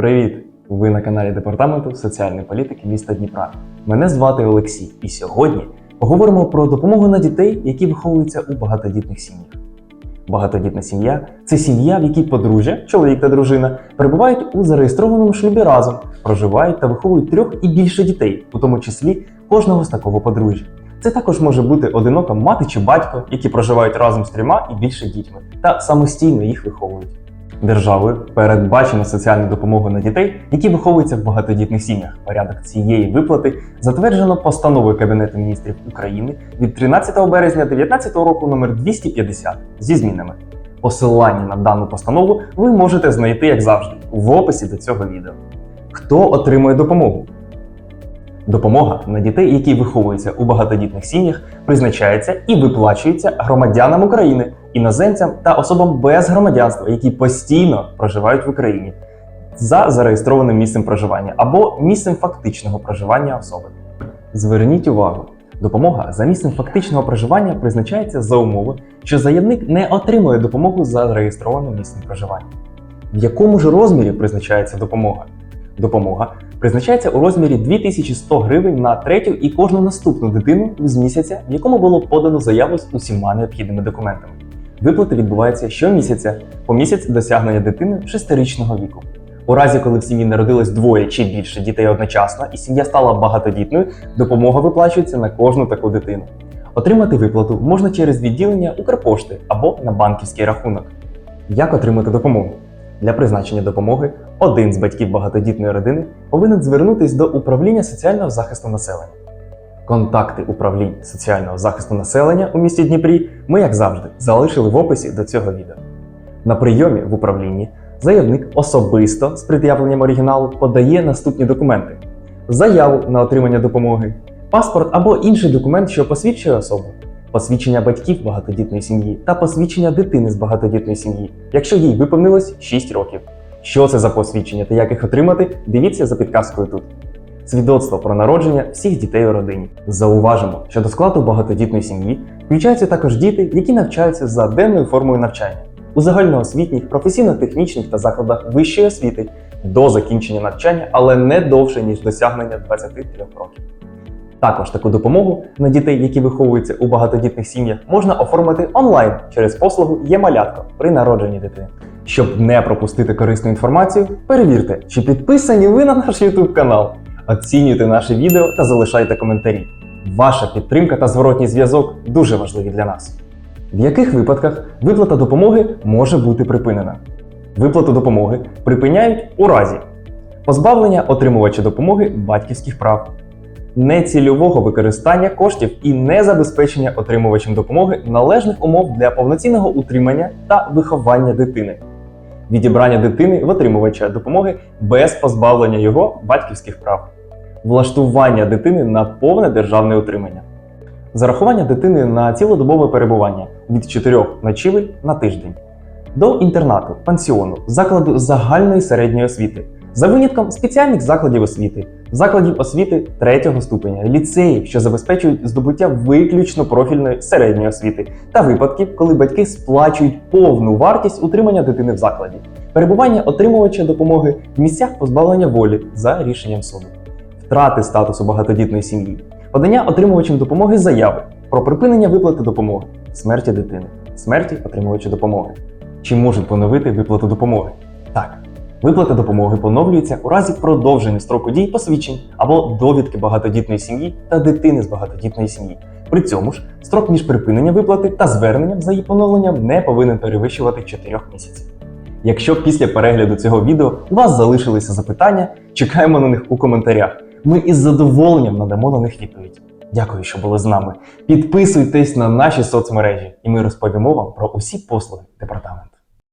Привіт! Ви на каналі Департаменту соціальної політики міста Дніпра. Мене звати Олексій, і сьогодні поговоримо про допомогу на дітей, які виховуються у багатодітних сім'ях. Багатодітна сім'я це сім'я, в якій подружжя, чоловік та дружина, перебувають у зареєстрованому шлюбі разом, проживають та виховують трьох і більше дітей, у тому числі кожного з такого подружжя. Це також може бути одинока мати чи батько, які проживають разом з трьома і більше дітьми, та самостійно їх виховують. Державою передбачено соціальну допомогу на дітей, які виховуються в багатодітних сім'ях. Порядок цієї виплати затверджено постановою Кабінету міністрів України від 13 березня 2019 року номер 250 зі змінами. Посилання на дану постанову ви можете знайти, як завжди, в описі до цього відео. Хто отримує допомогу? Допомога на дітей, які виховуються у багатодітних сім'ях, призначається і виплачується громадянам України, іноземцям та особам без громадянства, які постійно проживають в Україні за зареєстрованим місцем проживання або місцем фактичного проживання особи. Зверніть увагу, допомога за місцем фактичного проживання призначається за умови, що заявник не отримує допомогу за зареєстрованим місцем проживання. В якому ж розмірі призначається допомога? Допомога призначається у розмірі 2100 гривень на третю і кожну наступну дитину з місяця, в якому було подано заяву з усіма необхідними документами. Виплата відбувається щомісяця по місяць досягнення дитини шестирічного віку. У разі, коли в сім'ї народилось двоє чи більше дітей одночасно, і сім'я стала багатодітною, допомога виплачується на кожну таку дитину. Отримати виплату можна через відділення Укрпошти або на банківський рахунок. Як отримати допомогу? Для призначення допомоги один з батьків багатодітної родини повинен звернутись до управління соціального захисту населення. Контакти управлінь соціального захисту населення у місті Дніпрі ми, як завжди, залишили в описі до цього відео. На прийомі в управлінні заявник особисто з пред'явленням оригіналу подає наступні документи: заяву на отримання допомоги, паспорт або інший документ, що посвідчує особу, посвідчення батьків багатодітної сім'ї та посвідчення дитини з багатодітної сім'ї, якщо їй виповнилось 6 років. Що це за посвідчення та як їх отримати, дивіться за підказкою тут. Свідоцтво про народження всіх дітей у родині. Зауважимо, що до складу багатодітної сім'ї включаються також діти, які навчаються за денною формою навчання у загальноосвітніх, професійно-технічних та закладах вищої освіти до закінчення навчання, але не довше ніж досягнення 23 років. Також таку допомогу на дітей, які виховуються у багатодітних сім'ях, можна оформити онлайн через послугу «Є-малятко» при народженні дитини. Щоб не пропустити корисну інформацію, перевірте, чи підписані ви на наш YouTube канал. Оцінюйте наше відео та залишайте коментарі. Ваша підтримка та зворотній зв'язок дуже важливі для нас. В яких випадках виплата допомоги може бути припинена? Виплату допомоги припиняють у разі позбавлення отримувача допомоги батьківських прав, нецільового використання коштів і незабезпечення отримувачем допомоги належних умов для повноцінного утримання та виховання дитини, відібрання дитини в отримувача допомоги без позбавлення його батьківських прав, влаштування дитини на повне державне утримання. Зарахування дитини на цілодобове перебування від 4 ночівель на тиждень. До інтернату, пансіону, закладу загальної середньої освіти, за винятком спеціальних закладів освіти, закладів освіти третього ступеня, ліцеїв, що забезпечують здобуття виключно профільної середньої освіти, та випадків, коли батьки сплачують повну вартість утримання дитини в закладі, перебування отримувача допомоги в місцях позбавлення волі за рішенням суду, втрати статусу багатодітної сім'ї, подання отримувачем допомоги заяви про припинення виплати допомоги, смерті дитини, смерті отримувача допомоги. Чи можуть поновити виплату допомоги? Так. Виплата допомоги поновлюється у разі продовження строку дій посвідчень або довідки багатодітної сім'ї та дитини з багатодітної сім'ї. При цьому ж строк між припиненням виплати та зверненням за її поновленням не повинен перевищувати 4 місяців. Якщо після перегляду цього відео у вас залишилися запитання, чекаємо на них у коментарях. Ми із задоволенням надамо на них відповідь. Дякую, що були з нами. Підписуйтесь на наші соцмережі, і ми розповімо вам про усі послуги департаменту.